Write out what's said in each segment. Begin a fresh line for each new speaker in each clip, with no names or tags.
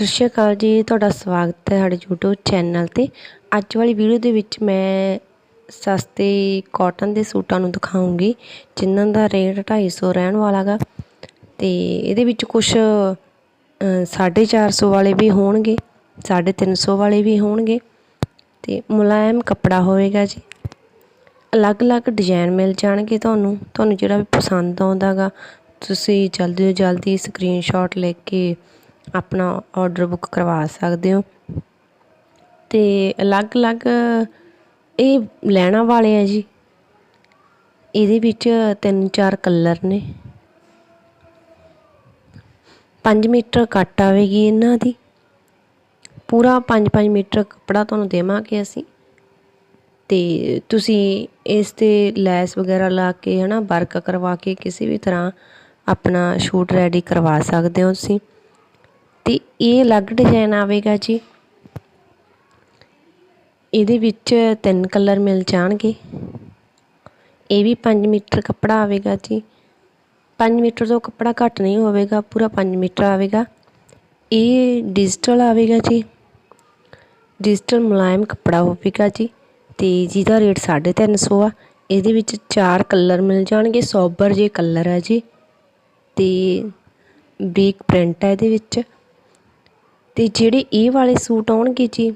ਸਤਿ ਸ਼੍ਰੀ ਅਕਾਲ ਜੀ, ਤੁਹਾਡਾ ਸਵਾਗਤ ਹੈ ਸਾਡੇ YouTube ਚੈਨਲ ਤੇ। ਅੱਜ ਵਾਲੀ ਵੀਡੀਓ ਦੇ ਵਿੱਚ ਮੈਂ ਸਸਤੇ ਕਾਟਨ ਦੇ ਸੂਟਾਂ ਨੂੰ ਦਿਖਾਉਂਗੀ, ਜਿਨ੍ਹਾਂ ਦਾ ਰੇਟ 250 ਰਹਿਣ ਵਾਲਾਗਾ ਤੇ ਇਹਦੇ ਵਿੱਚ ਕੁਝ 450 ਵਾਲੇ ਵੀ ਹੋਣਗੇ 350 ਵਾਲੇ ਵੀ ਹੋਣਗੇ। ਤੇ ਮੁਲਾਇਮ ਕੱਪੜਾ ਹੋਵੇਗਾ ਜੀ। ਅਲੱਗ-ਅਲੱਗ ਡਿਜ਼ਾਈਨ ਮਿਲ ਜਾਣਗੇ ਤੁਹਾਨੂੰ। ਤੁਹਾਨੂੰ ਜਿਹੜਾ ਵੀ ਪਸੰਦ ਆਉਂਦਾਗਾ ਤੁਸੀਂ ਜਲਦੀ ਤੋਂ ਜਲਦੀ ਸਕਰੀਨਸ਼ਾਟ ਲੈ ਕੇ ਆਪਣਾ ਆਰਡਰ ਬੁੱਕ ਕਰਵਾ ਸਕਦੇ ਹੋ। ਤੇ ਅਲੱਗ-ਅਲੱਗ ਇਹ ਲੈਣਾ ਵਾਲੇ ਆ ਜੀ। ਇਹਦੇ ਵਿੱਚ ਤਿੰਨ ਚਾਰ ਕਲਰ ਨੇ। 5 ਮੀਟਰ ਕੱਟ ਆਵੇਗੀ ਇਹਨਾਂ ਦੀ। ਪੂਰਾ 5-5 ਮੀਟਰ ਕੱਪੜਾ ਤੁਹਾਨੂੰ ਦੇਵਾਂਗੇ ਅਸੀਂ। ਤੇ ਤੁਸੀਂ ਇਸ ਤੇ ਲੈਸ ਵਗੈਰਾ ਲਾ ਕੇ ਹਨਾ, ਵਰਕ ਕਰਵਾ ਕੇ ਕਿਸੇ ਵੀ ਤਰ੍ਹਾਂ ਆਪਣਾ ਸ਼ੂਟ ਰੈਡੀ ਕਰਵਾ ਸਕਦੇ ਹੋ ਤੁਸੀਂ। ਤੇ ਇਹ ਅਲੱਗ ਡਿਜ਼ਾਈਨ ਆਵੇਗਾ ਜੀ। ਇਹਦੇ ਵਿੱਚ ਤਿੰਨ ਕਲਰ ਮਿਲ ਜਾਣਗੇ। ਇਹ ਵੀ 5 ਮੀਟਰ ਕੱਪੜਾ ਆਵੇਗਾ ਜੀ। 5 ਮੀਟਰ ਤੋਂ ਕੱਪੜਾ ਘੱਟ ਨਹੀਂ ਹੋਵੇਗਾ, ਪੂਰਾ 5 ਮੀਟਰ ਆਵੇਗਾ। ਇਹ ਡਿਜੀਟਲ ਆਵੇਗਾ ਜੀ। ਡਿਜੀਟਲ ਮੁਲਾਇਮ ਕੱਪੜਾ ਹੋਵੇਗਾ ਜੀ ਤੇ ਜਿਹਦਾ ਰੇਟ 350 ਆ, ਇਹਦੇ ਵਿੱਚ ਚਾਰ ਕਲਰ ਮਿਲ ਜਾਣਗੇ, ਸੋਬਰ ਜੇ ਕਲਰ ਹੈ ਜੀ। ਤੇ ਬੀਕ ਪ੍ਰਿੰਟ ਹੈ ਇਹਦੇ ਵਿੱਚ। ਅਤੇ ਜਿਹੜੇ ਇਹ ਵਾਲੇ ਸੂਟ ਆਉਣਗੇ ਜੀ?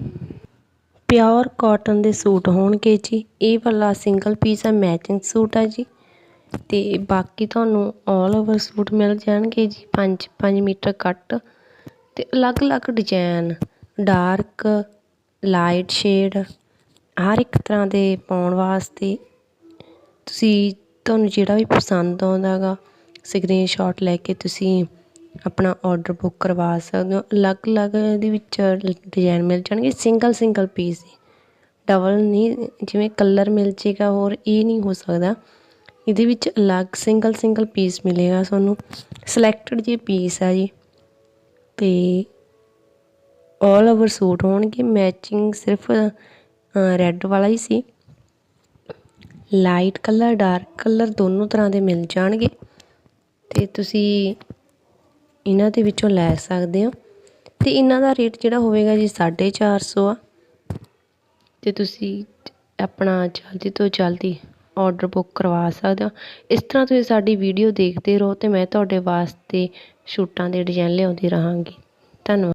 ਪਿਓਰ ਕਾਟਨ ਦੇ ਸੂਟ ਹੋਣਗੇ ਜੀ। ਇਹ ਵਾਲਾ ਸਿੰਗਲ ਪੀਸ ਹੈ ਮੈਚਿੰਗ ਸੂਟ ਹੈ ਜੀ। ਤੇ ਬਾਕੀ ਤੁਹਾਨੂੰ 올 ਓਵਰ ਸੂਟ ਮਿਲ ਜਾਣਗੇ ਜੀ। 5 5 ਮੀਟਰ ਕੱਟ ਤੇ ਅਲੱਗ-ਅਲੱਗ ਡਿਜ਼ਾਈਨ ਡਾਰਕ ਲਾਈਟ ਸ਼ੇਡ ਹਰ ਇੱਕ ਤਰ੍ਹਾਂ ਦੇ ਪਾਉਣ ਵਾਸਤੇ ਤੁਸੀਂ, ਤੁਹਾਨੂੰ ਜਿਹੜਾ ਵੀ ਪਸੰਦ ਆਉਂਦਾਗਾ ਸਕਰੀਨਸ਼ਾਟ ਲੈ ਕੇ ਤੁਸੀਂ ਆਪਣਾ ਔਡਰ ਬੁੱਕ ਕਰਵਾ ਸਕਦੇ ਹੋ। ਅਲੱਗ-ਅਲੱਗ ਇਹਦੇ ਵਿੱਚ ਡਿਜ਼ਾਇਨ ਮਿਲ ਜਾਣਗੇ। ਸਿੰਗਲ ਸਿੰਗਲ ਪੀਸ ਡਬਲ ਨਹੀਂ, ਜਿਵੇਂ ਕਲਰ ਮਿਲ ਜੇਗਾ, ਹੋਰ ਇਹ ਨਹੀਂ ਹੋ ਸਕਦਾ। ਇਹਦੇ ਵਿੱਚ ਅਲੱਗ ਸਿੰਗਲ ਸਿੰਗਲ ਪੀਸ ਮਿਲੇਗਾ ਤੁਹਾਨੂੰ। ਸਿਲੈਕਟਡ ਜੇ ਪੀਸ ਆ ਜੀ, ਤੇ ਆਲ ਓਵਰ ਸੂਟ ਹੋਣਗੇ। ਮੈਚਿੰਗ ਸਿਰਫ ਰੈੱਡ ਵਾਲਾ ਹੀ ਸੀ। ਲਾਈਟ ਕਲਰ ਡਾਰਕ ਕਲਰ ਦੋਨੋਂ ਤਰ੍ਹਾਂ ਦੇ ਮਿਲ ਜਾਣਗੇ। ਤੇ ਤੁਸੀਂ ਇਹਨਾਂ ਦੇ ਵਿੱਚੋਂ ਲੈ ਸਕਦੇ ਹੋ। ਤੇ ਇਹਨਾਂ ਦਾ ਰੇਟ ਜਿਹੜਾ ਹੋਵੇਗਾ ਜੀ 450 ਆ। ਤੇ ਤੁਸੀਂ ਆਪਣਾ ਜਲਦੀ ਤੋਂ ਜਲਦੀ ਆਰਡਰ ਬੁੱਕ ਕਰਵਾ ਸਕਦੇ ਹੋ। ਇਸ ਤਰ੍ਹਾਂ ਤੁਸੀਂ ਸਾਡੀ ਵੀਡੀਓ ਦੇਖਦੇ ਰਹੋ ਤੇ ਮੈਂ ਤੁਹਾਡੇ ਵਾਸਤੇ ਸ਼ੂਟਾਂ ਦੇ ਡਿਜ਼ਾਈਨ ਲਿਆਉਂਦੀ ਰਹਾਂਗੀ। ਧੰਨਵਾਦ।